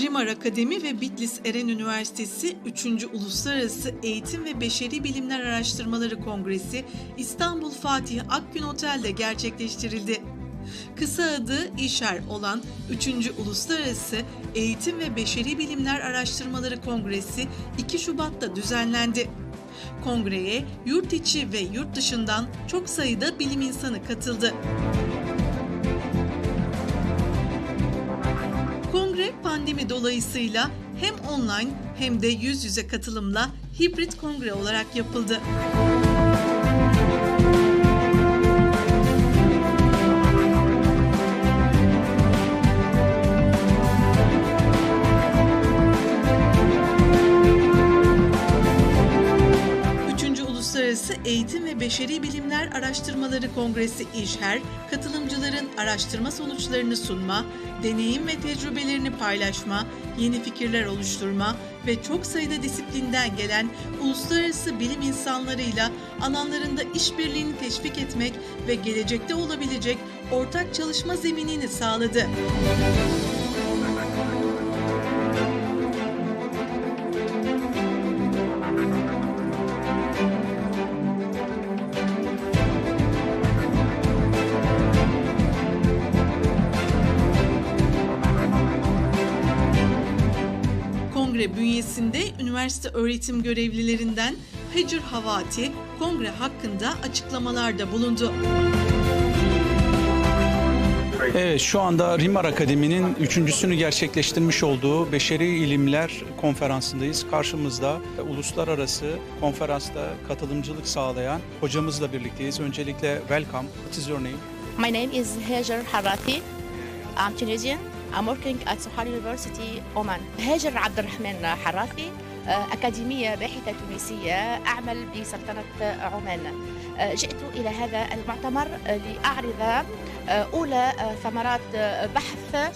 Rimar Akademi ve Bitlis Eren Üniversitesi 3. Uluslararası Eğitim ve Beşeri Bilimler Araştırmaları Kongresi İstanbul Fatih Akgün Otel'de gerçekleştirildi. Kısa adı İşer olan 3. Uluslararası Eğitim ve Beşeri Bilimler Araştırmaları Kongresi 2 Şubat'ta düzenlendi. Kongreye yurt içi ve yurt dışından çok sayıda bilim insanı katıldı. Kongre pandemi dolayısıyla hem online hem de yüz yüze katılımla hibrit kongre olarak yapıldı. Uluslararası Eğitim ve Beşeri Bilimler Araştırmaları Kongresi İşher, katılımcıların araştırma sonuçlarını sunma, deneyim ve tecrübelerini paylaşma, yeni fikirler oluşturma ve çok sayıda disiplinden gelen uluslararası bilim insanlarıyla alanlarında işbirliğini teşvik etmek ve gelecekte olabilecek ortak çalışma zeminini sağladı. Kongre bünyesinde üniversite öğretim görevlilerinden Hacer Havati, kongre hakkında açıklamalarda bulundu. Evet, şu anda Rimar Akademi'nin üçüncüsünü gerçekleştirmiş olduğu Beşeri İlimler Konferansı'ndayız. Karşımızda uluslararası konferansta katılımcılık sağlayan hocamızla birlikteyiz. Öncelikle welcome. What is your name? My name is Hajar Harati. I'm Tunisian. I'm working at Sohar University, Oman. هاجر عبد الرحمن حراتي آه، أكاديمية باحثة تونسية أعمل بسلطنة عمان. آه، جئت إلى هذا المؤتمر آه، لأعرض آه، أولى ثمرات بحث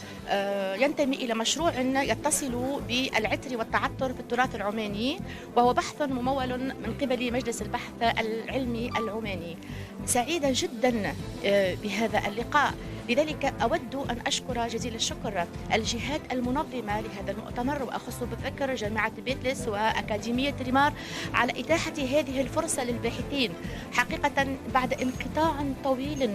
ينتمي إلى مشروع يتصل بالعطر والتعطر في التراث العماني وهو بحث ممول من قبل مجلس البحث العلمي العماني. سعيدة جدا بهذا اللقاء. لذلك أود أن أشكر جزيل الشكر الجهات المنظمة لهذا المؤتمر وأخص بالذكر جامعة بيتلس وأكاديمية ريمار على إتاحة هذه الفرصة للباحثين. حقيقة بعد انقطاع طويل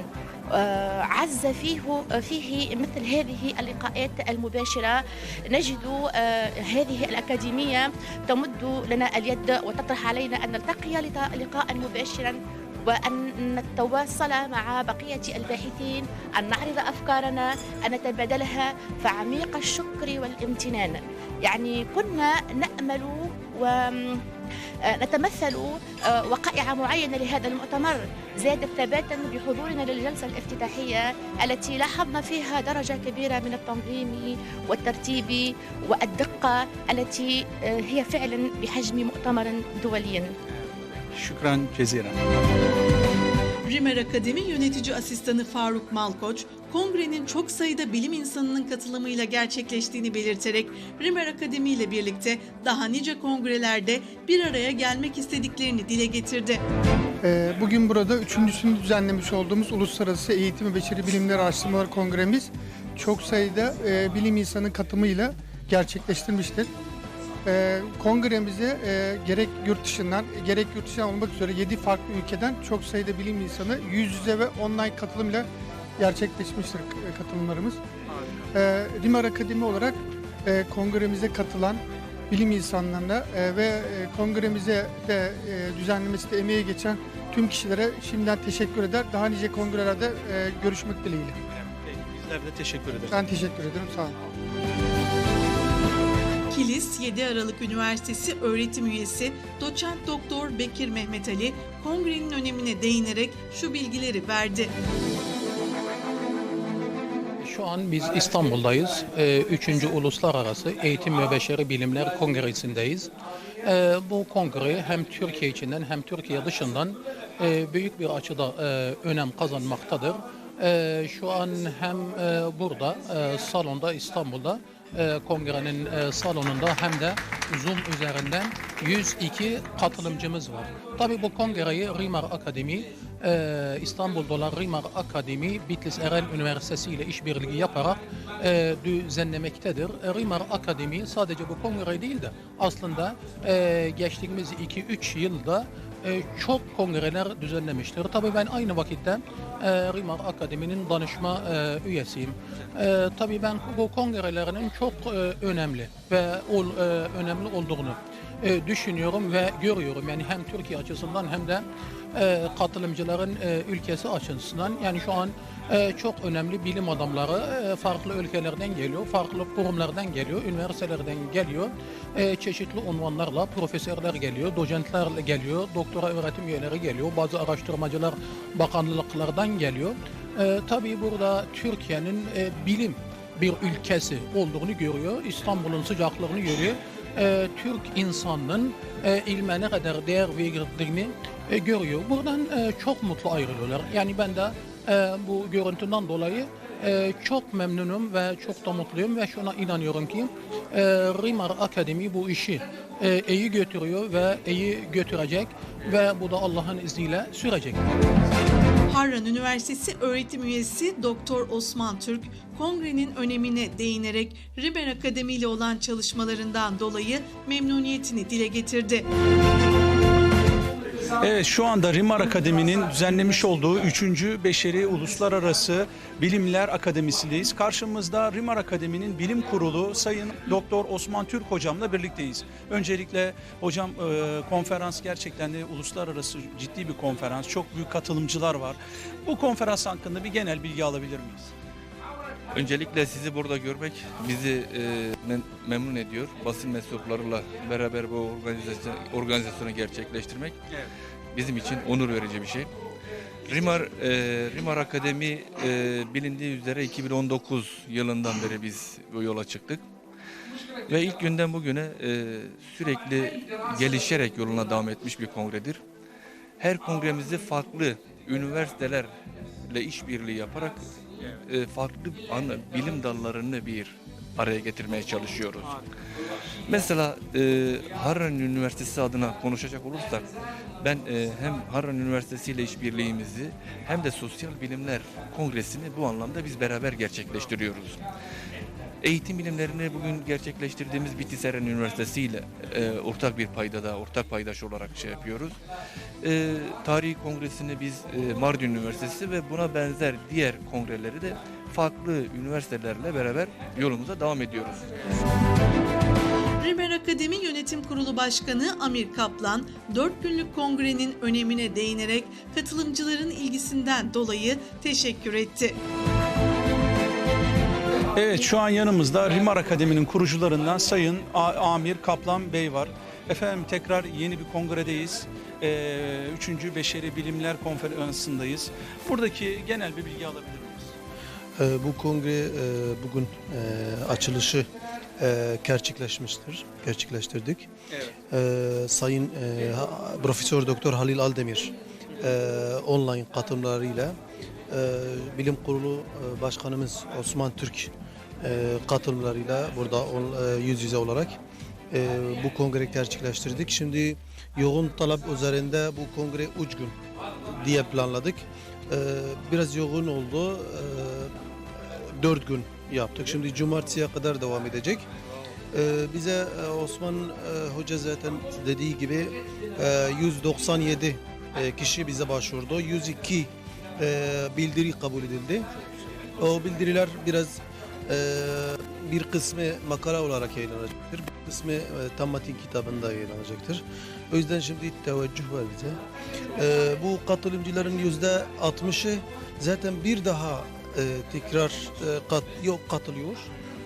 آه، عز فيه فيه مثل هذه اللقاءات المباشرة نجد آه، هذه الأكاديمية تمد لنا اليد وتطرح علينا أن نلتقي لقاء مباشرا. وأن نتواصل مع بقية الباحثين أن نعرض أفكارنا أن نتبادلها فعميق الشكر والامتنان. يعني كنا نأمل و آه، نتمثل آه، وقائع معينة لهذا المؤتمر. زاد ثباتا بحضورنا للجلسة الافتتاحية التي لاحظنا فيها درجة كبيرة من التنظيم والترتيب والدقة التي آه، هي فعلا بحجم مؤتمر دولي. Şükran ceziren. Rimer Akademi Yönetici Asistanı Faruk Malkoç, kongrenin çok sayıda bilim insanının katılımıyla gerçekleştiğini belirterek Rimer Akademi ile birlikte daha nice kongrelerde bir araya gelmek istediklerini dile getirdi. Ee, Bugün burada üçüncüsünü düzenlemiş olduğumuz Uluslararası Eğitim ve Beşeri Bilimler Araştırmalar Kongremiz çok sayıda e, bilim insanı katılımıyla gerçekleştirmiştir. E, kongremize e, gerek yurt dışından gerek yurt dışından olmak üzere 7 farklı ülkeden çok sayıda bilim insanı yüz yüze ve online katılımla gerçekleşmiştir katılımlarımız. E, Rimar Akademi olarak e, kongremize katılan bilim insanlarına e, ve e, kongremize de e, düzenlemesinde emeği geçen tüm kişilere şimdiden teşekkür eder. Daha nice kongrelerde e, görüşmek dileğiyle. Bizler de teşekkür ederiz. Ben teşekkür ederim. Sağ olun. Kilis 7 Aralık Üniversitesi öğretim üyesi doçent doktor Bekir Mehmet Ali kongrenin önemine değinerek şu bilgileri verdi. Şu an biz İstanbul'dayız. Ee, Üçüncü Uluslararası Eğitim ve Beşeri Bilimler Kongresi'ndeyiz. Ee, Bu kongre hem Türkiye içinden hem Türkiye dışından e, büyük bir açıda e, önem kazanmaktadır. E, Şu an hem e, burada salonda İstanbul'da e, kongrenin e, salonunda hem de Zoom üzerinden 102 katılımcımız var. Tabii bu kongreyi Rimar Akademi e, İstanbul'da olan Rimar Akademi Bitlis Eren Üniversitesi ile işbirliği yaparak e, düzenlemektedir. E, Rimar Akademi sadece bu kongre değil de aslında geçtiğimiz 2-3 yılda e, çok kongreler düzenlemiştir. Tabii ben aynı vakitte e, Rimar Akademi'nin danışma e, üyesiyim. E, tabii ben bu kongrelerinin çok e, önemli ve ol, e, önemli olduğunu e, düşünüyorum ve görüyorum. Yani hem Türkiye açısından hem de e, katılımcıların e, ülkesi açısından yani şu an e, çok önemli bilim adamları e, farklı ülkelerden geliyor, farklı kurumlardan geliyor, üniversitelerden geliyor. E, çeşitli unvanlarla profesörler geliyor, docentler geliyor, doktora öğretim üyeleri geliyor, bazı araştırmacılar bakanlıklardan geliyor. E, tabii burada Türkiye'nin e, bilim bir ülkesi olduğunu görüyor, İstanbul'un sıcaklığını görüyor. E, Türk insanının e, ilme ne kadar değer verdiğini e, görüyor. Buradan e, çok mutlu ayrılıyorlar. Yani ben de e, bu görüntüden dolayı e, çok memnunum ve çok da mutluyum ve şuna inanıyorum ki e, Rimar Akademi bu işi e, iyi götürüyor ve iyi götürecek ve bu da Allah'ın izniyle sürecek. Harran Üniversitesi öğretim üyesi Doktor Osman Türk, kongrenin önemine değinerek Riber Akademi ile olan çalışmalarından dolayı memnuniyetini dile getirdi. Evet şu anda Rimar Akademi'nin düzenlemiş olduğu 3. Beşeri Uluslararası Bilimler Akademisi'ndeyiz. Karşımızda Rimar Akademi'nin bilim kurulu Sayın Doktor Osman Türk hocamla birlikteyiz. Öncelikle hocam e, konferans gerçekten de uluslararası ciddi bir konferans. Çok büyük katılımcılar var. Bu konferans hakkında bir genel bilgi alabilir miyiz? Öncelikle sizi burada görmek bizi e, mem- memnun ediyor. Basın mensuplarıyla beraber bu organizasyon, organizasyonu gerçekleştirmek bizim için onur verici bir şey. Rimar e, Rimar Akademi e, bilindiği üzere 2019 yılından beri biz bu yola çıktık. Ve ilk günden bugüne e, sürekli gelişerek yoluna devam etmiş bir kongredir. Her kongremizi farklı üniversitelerle işbirliği yaparak e, farklı ana, bilim dallarını bir araya getirmeye çalışıyoruz. Mesela e, Harran Üniversitesi adına konuşacak olursak ben e, hem Harran Üniversitesi ile işbirliğimizi hem de Sosyal Bilimler Kongresini bu anlamda biz beraber gerçekleştiriyoruz. Eğitim bilimlerini bugün gerçekleştirdiğimiz Bitlis Eren Üniversitesi ile e, ortak bir paydada, ortak paydaş olarak şey yapıyoruz. E, tarihi kongresini biz e, Mardin Üniversitesi ve buna benzer diğer kongreleri de farklı üniversitelerle beraber yolumuza devam ediyoruz. Riber Akademi Yönetim Kurulu Başkanı Amir Kaplan, 4 günlük kongrenin önemine değinerek katılımcıların ilgisinden dolayı teşekkür etti. Evet şu an yanımızda Rimar Akademi'nin kurucularından Sayın A- Amir Kaplan Bey var. Efendim tekrar yeni bir kongredeyiz. Ee, Üçüncü Beşeri Bilimler Konferansı'ndayız. Buradaki genel bir bilgi alabilir miyiz? Ee, Bu kongre e, bugün e, açılışı e, gerçekleşmiştir. Gerçekleştirdik. Ee, Sayın e, Profesör Doktor Halil Aldemir e, online katılımlarıyla e, Bilim Kurulu Başkanımız Osman Türk katılımlarıyla burada e, yüz yüze olarak e, bu kongre gerçekleştirdik. Şimdi yoğun talep üzerinde bu kongre 3 gün diye planladık. E, Biraz yoğun oldu. E, 4 gün yaptık. Şimdi cumartesiye kadar devam edecek. Bize e, Osman Hoca zaten dediği gibi e, 197 e, kişi bize başvurdu. 102 e, bildiri kabul edildi. O bildiriler biraz bir kısmı makale olarak yayınlanacaktır. Bir kısmı e, tam kitabında yayınlanacaktır. O yüzden şimdi teveccüh var bize. E, bu katılımcıların yüzde 60'ı zaten bir daha e, tekrar e, kat, yok katılıyor.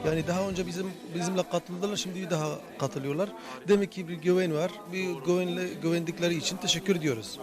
Yani daha önce bizim bizimle katıldılar, şimdi bir daha katılıyorlar. Demek ki bir güven var. Bir güvenle güvendikleri için teşekkür ediyoruz.